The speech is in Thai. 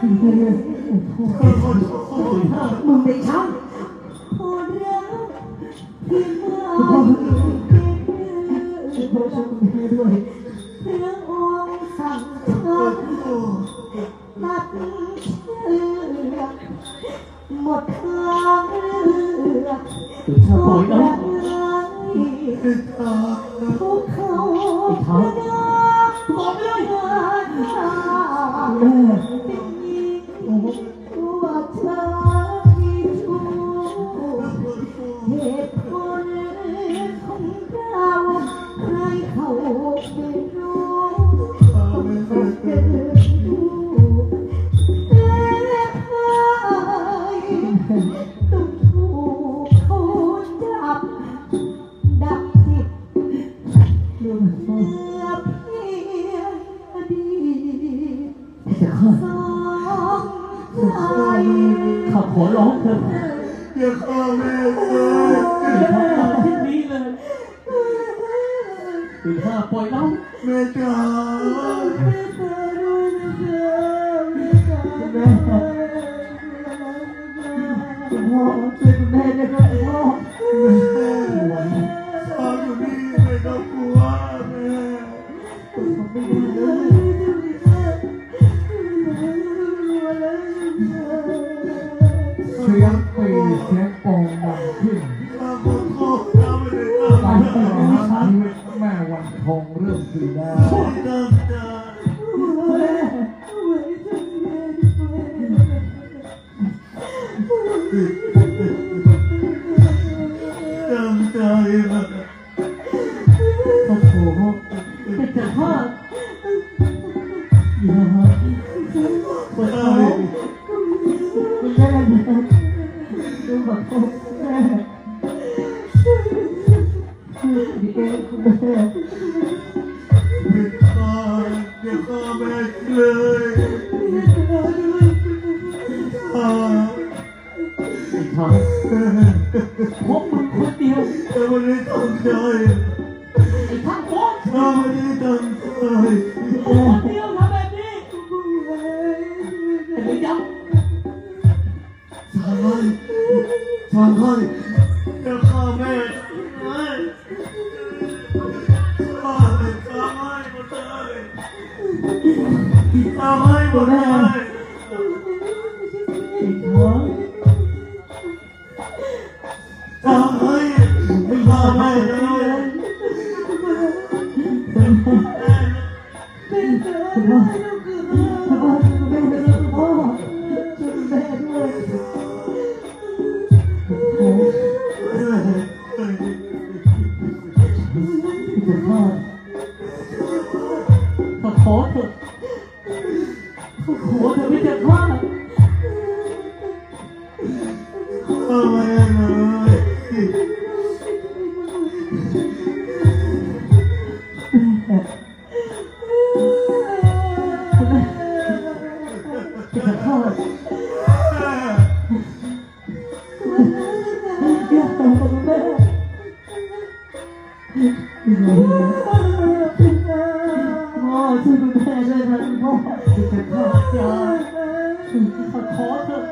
มึงเป็นช่างพอรักเพียงว่าพ่อช่วยพ่อช่วยคุณแม่ด้วยพระองค์สั่งฉันตัดเชือกหมดทางเลือกถึงชาปล่อยแล้วพวกเขาพนามบอกเป็น ข้าขอร้องเถอะอย่าฆ่าแม่เลยอย่าทำตามที่นี้เลยถึงฆ่าปล่อยเราแม่จ๋าแม่พ่อช่วยคุณแม่ด้วยครับพ่อพ่อ สียงปีเสียงโป่งดังขึ้นข้าขอโทษข้าไม่ได้ตั้งการใจต่อหาชีวิตแม่วันทองเริ่มขึ้นแล้วตั้งใจตั้งใจมาโอ้โหเป็นจะฆ่าอ ดีเองคุณแม่ไม่ฆ่าอย่าฆ่าแม่เลยฆ่าไอ้ทางพบมึงคนเดียวแต่ไม่ได้ตั้งใจไอ้ทางพบข้าไม่ได้ตั้งใจคนเดียวทำแบบนี้แต่ไม่ยับสามให้สามให้อย เลยฆ่าให้หมดเลยไอ้ท้องฆ่าให้ฆ่าแม่เลยเป็นพ่อเป็นพ่อพ่อแม่เป็นพ่อช่วยแม่ด้วยโอ้เอขอเถอะขอเถอะไม่จะฆ่าฆ่าแม่เลยจะฆ่าอย่าทำกับแม่ แม่ด้วยนะพ่อจะฆ่าจ้าขอขอเถอะ